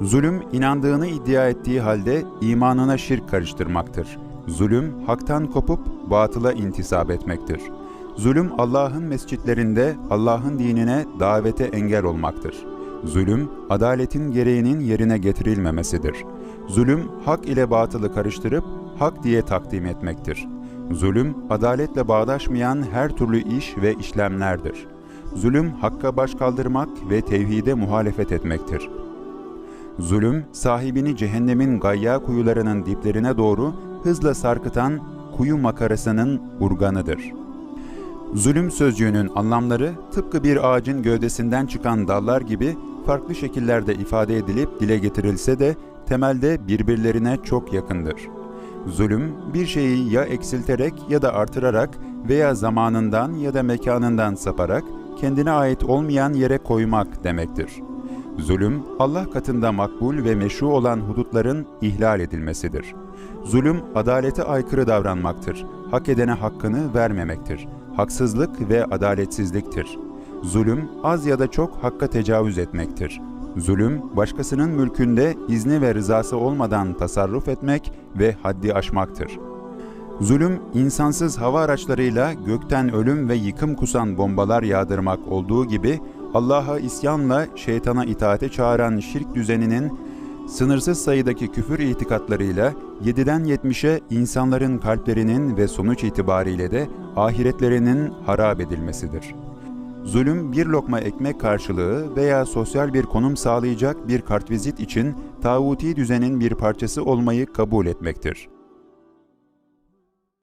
Zulüm, inandığını iddia ettiği halde imanına şirk karıştırmaktır. Zulüm, haktan kopup batıla intisap etmektir. Zulüm, Allah'ın mescitlerinde Allah'ın dinine davete engel olmaktır. Zulüm, adaletin gereğinin yerine getirilmemesidir. Zulüm, hak ile batılı karıştırıp hak diye takdim etmektir. Zulüm, adaletle bağdaşmayan her türlü iş ve işlemlerdir. Zulüm, hakka baş kaldırmak ve tevhide muhalefet etmektir. Zulüm, sahibini cehennemin gayya kuyularının diplerine doğru hızla sarkıtan kuyu makarasının urganıdır. Zulüm sözcüğünün anlamları tıpkı bir ağacın gövdesinden çıkan dallar gibi farklı şekillerde ifade edilip dile getirilse de temelde birbirlerine çok yakındır. Zulüm, bir şeyi ya eksilterek ya da artırarak veya zamanından ya da mekanından saparak kendine ait olmayan yere koymak demektir. Zulüm, Allah katında makbul ve meşru olan hudutların ihlal edilmesidir. Zulüm, adalete aykırı davranmaktır. Hak edene hakkını vermemektir. Haksızlık ve adaletsizliktir. Zulüm, az ya da çok hakka tecavüz etmektir. Zulüm, başkasının mülkünde izni ve rızası olmadan tasarruf etmek ve haddi aşmaktır. Zulüm, insansız hava araçlarıyla gökten ölüm ve yıkım kusan bombalar yağdırmak olduğu gibi Allah'a isyanla şeytana itaate çağıran şirk düzeninin sınırsız sayıdaki küfür itikatlarıyla 7'den 70'e insanların kalplerinin ve sonuç itibariyle de ahiretlerinin harap edilmesidir. Zulüm bir lokma ekmek karşılığı veya sosyal bir konum sağlayacak bir kartvizit için tağuti düzenin bir parçası olmayı kabul etmektir.